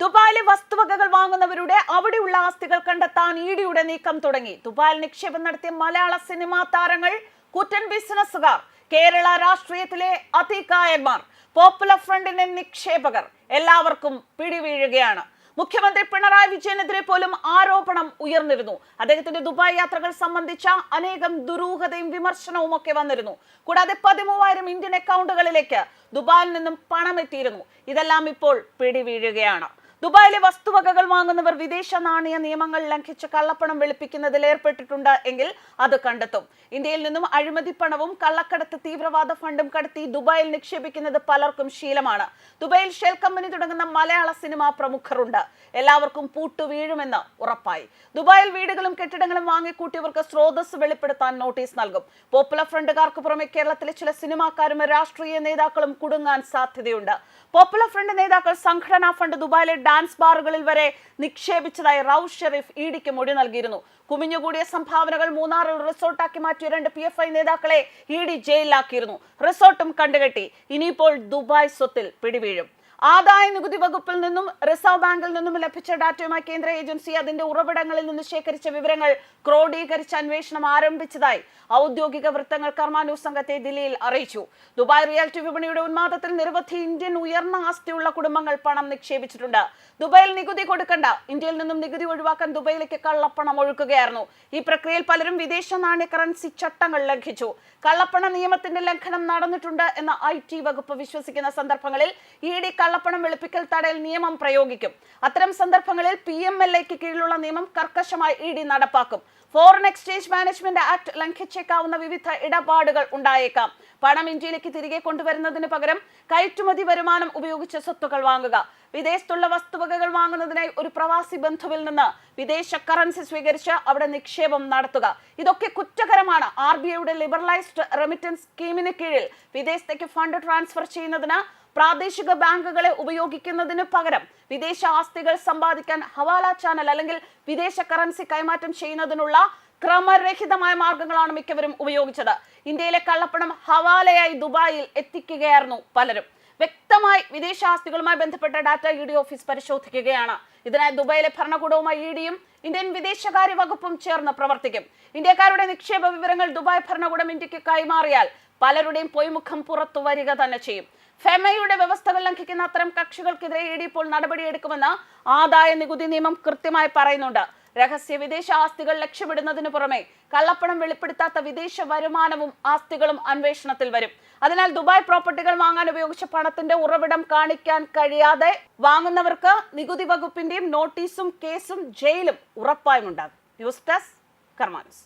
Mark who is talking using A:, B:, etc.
A: ദുബായിലെ വസ്തുവകകൾ വാങ്ങുന്നവരുടെ അവിടെയുള്ള ആസ്തികൾ കണ്ടെത്താൻ ഇഡിയുടെ നീക്കം തുടങ്ങി. ദുബായിൽ നിക്ഷേപം നടത്തിയ മലയാള സിനിമാ താരങ്ങൾ കുറ്റൻ ബിസിനസ്സുകാർ കേരള രാഷ്ട്രീയത്തിലെ അതികായന്മാർ പോപ്പുലർ ഫ്രണ്ടിന്റെ നിക്ഷേപകർ എല്ലാവർക്കും പിടിവീഴുകയാണ്. മുഖ്യമന്ത്രി പിണറായി വിജയനെതിരെ പോലും ആരോപണം ഉയർന്നിരുന്നു. അദ്ദേഹത്തിന്റെ ദുബായ് യാത്രകൾ സംബന്ധിച്ച അനേകം ദുരൂഹതയും വിമർശനവും ഒക്കെ വന്നിരുന്നു. കൂടാതെ പതിമൂവായിരം ഇന്ത്യൻ അക്കൗണ്ടുകളിലേക്ക് ദുബായിൽ നിന്നും പണം എത്തിയിരുന്നു ഇതെല്ലാം ഇപ്പോൾ പിടിവീഴുകയാണ്. ദുബായിലെ വസ്തുവകകൾ വാങ്ങുന്നവർ വിദേശ നാണയ നിയമങ്ങൾ ലംഘിച്ച് കള്ളപ്പണം വെളുപ്പിക്കുന്നതിൽ ഏർപ്പെട്ടിട്ടുണ്ട് എങ്കിൽ അത് കണ്ടെത്തും. ഇന്ത്യയിൽ നിന്നും അഴിമതി പണവും കള്ളക്കടത്ത് തീവ്രവാദ ഫണ്ടും കടത്തി ദുബായിൽ നിക്ഷേപിക്കുന്നത് പലർക്കും ശീലമാണ്. ദുബായിൽ ഷെൽ കമ്പനി തുടങ്ങുന്ന മലയാള സിനിമാ പ്രമുഖരുണ്ട്. എല്ലാവർക്കും പൂട്ടു വീഴുമെന്ന് ഉറപ്പായി. ദുബായിൽ വീടുകളും കെട്ടിടങ്ങളും വാങ്ങിക്കൂട്ടിയവർക്ക് സ്രോതസ് വെളിപ്പെടുത്താൻ നോട്ടീസ് നൽകും. പോപ്പുലർ ഫ്രണ്ടുകാർക്ക് പുറമെ കേരളത്തിലെ ചില സിനിമാക്കാരും രാഷ്ട്രീയ നേതാക്കളും കുടുങ്ങാൻ സാധ്യതയുണ്ട്. പോപ്പുലർ ഫ്രണ്ട് നേതാക്കൾ സംഘടനാ ഫണ്ട് ദുബായിലെ ഡാൻസ് ബാറുകളിൽ വരെ നിക്ഷേപിച്ചതായി റൌഫ് ഷെരീഫ് ഇഡിക്ക് മൊഴി നൽകിയിരുന്നു. കുമിഞ്ഞുകൂടിയ സംഭാവനകൾ മൂന്നാറിൽ റിസോർട്ടാക്കി മാറ്റിയ രണ്ട് പി എഫ് ഐ നേതാക്കളെ ഇ ഡി ജയിലിലാക്കിയിരുന്നു. റിസോർട്ടും കണ്ടുകെട്ടി. ഇനിയിപ്പോൾ ദുബായ് സ്വത്തിൽ പിടിവീഴും. ആദായ നികുതി വകുപ്പിൽ നിന്നും റിസർവ് ബാങ്കിൽ നിന്നും ലഭിച്ച ഡാറ്റയുമായി കേന്ദ്ര ഏജൻസി അതിന്റെ ഉറവിടങ്ങളിൽ നിന്ന് ശേഖരിച്ച വിവരങ്ങൾ ക്രോഡീകരിച്ച് അന്വേഷണം ആരംഭിച്ചതായി ഔദ്യോഗിക വൃത്തങ്ങൾ കർമാനു സംഘത്തെ ദില്ലിയിൽ അറിയിച്ചു. ദുബായ് റിയാലിറ്റി വിപണിയുടെ ഉന്മാദത്തിൽ നിരവധി ഇന്ത്യൻ ഉയർന്ന ആസ്തിയുള്ള കുടുംബങ്ങൾ പണം നിക്ഷേപിച്ചിട്ടുണ്ട്. ദുബായിൽ നികുതി കൊടുക്കണ്ട. ഇന്ത്യയിൽ നിന്നും നികുതി ഒഴിവാക്കാൻ ദുബായിലേക്ക് കള്ളപ്പണം ഒഴുക്കുകയായിരുന്നു. ഈ പ്രക്രിയയിൽ പലരും വിദേശ നാണ്യ കറൻസി ചട്ടങ്ങൾ ലംഘിച്ചു. കള്ളപ്പണ നിയമത്തിന്റെ ലംഘനം നടന്നിട്ടുണ്ട് എന്ന ഐ ടി വകുപ്പ് വിശ്വസിക്കുന്ന സന്ദർഭങ്ങളിൽ ഇ ഡി കള്ളപ്പണം വെളുപ്പിക്കൽ തടയൽ നിയമം പ്രയോഗിക്കും. അത്തരം സന്ദർഭങ്ങളിൽ പി എം എൽ എക്ക് കീഴിലുള്ള നിയമം കർക്കശമായി ഇ ഡി നടപ്പാക്കും. ഫോറിൻ എക്സ്ചേഞ്ച് മാനേജ്മെന്റ് ആക്ട് ലംഘിച്ചേക്കാവുന്ന വിവിധ ഇടപാടുകൾ ഉണ്ടായേക്കാം. പണം ഇന്ത്യയിലേക്ക് തിരികെ കൊണ്ടുവരുന്നതിന് പകരം കയറ്റുമതി വരുമാനം ഉപയോഗിച്ച് സ്വത്തുക്കൾ വാങ്ങുക. വിദേശത്തുള്ള വസ്തുവകകൾ വാങ്ങുന്നതിനായി ഒരു പ്രവാസി ബന്ധുവിൽ നിന്ന് വിദേശ കറൻസി സ്വീകരിച്ച് അവിടെ നിക്ഷേപം നടത്തുക. ഇതൊക്കെ കുറ്റകരമാണ്. ആർ ബി ഐയുടെ ലിബറലൈസ്ഡ് റെമിറ്റൻസ് സ്കീമിന് കീഴിൽ വിദേശത്തേക്ക് ഫണ്ട് ട്രാൻസ്ഫർ ചെയ്യുന്നതിന് പ്രാദേശിക ബാങ്കുകളെ ഉപയോഗിക്കുന്നതിന് പകരം വിദേശ ആസ്തികൾ സമ്പാദിക്കാൻ ഹവാല ചാനൽ അല്ലെങ്കിൽ വിദേശ കറൻസി കൈമാറ്റം ചെയ്യുന്നതിനുള്ള ക്രമരഹിതമായ മാർഗങ്ങളാണ് മിക്കവരും ഉപയോഗിച്ചത്. ഇന്ത്യയിലെ കള്ളപ്പണം ഹവാലയായി ദുബായിൽ എത്തിക്കുകയായിരുന്നു പലരും. വ്യക്തമായി വിദേശ ആസ്തികളുമായി ബന്ധപ്പെട്ട ഡാറ്റ ഇ ഡി ഓഫീസ് പരിശോധിക്കുകയാണ്. ഇതിനായി ദുബായിലെ ഭരണകൂടവുമായി ഇ ഡിയും ഇന്ത്യൻ വിദേശകാര്യ വകുപ്പും ചേർന്ന് പ്രവർത്തിക്കും. ഇന്ത്യക്കാരുടെ നിക്ഷേപ വിവരങ്ങൾ ദുബായ് ഭരണകൂടം ഇന്ത്യയ്ക്ക് കൈമാറിയാൽ പലരുടെയും പൊയ്മുഖം പുറത്തു വരിക തന്നെ ചെയ്യും. ഫെമയുടെ വ്യവസ്ഥകൾ ലംഘിക്കുന്ന അത്തരം കക്ഷികൾക്കെതിരെ ഇ ഡി ഇപ്പോൾ നടപടിയെടുക്കുമെന്ന് ആദായ നികുതി നിയമം കൃത്യമായി പറയുന്നുണ്ട്. രഹസ്യ വിദേശ ആസ്തികൾ ലക്ഷ്യമിടുന്നതിന് പുറമെ കള്ളപ്പണം വെളിപ്പെടുത്താത്ത വിദേശ വരുമാനവും ആസ്തികളും അന്വേഷണത്തിൽ വരും. അതിനാൽ ദുബായ് പ്രോപ്പർട്ടികൾ വാങ്ങാൻ ഉപയോഗിച്ച പണത്തിന്റെ ഉറവിടം കാണിക്കാൻ കഴിയാതെ വാങ്ങുന്നവർക്ക് നികുതി വകുപ്പിന്റെയും നോട്ടീസും കേസും ജയിലും ഉറപ്പായും ഉണ്ടാകും. News desk കർമാനസ്.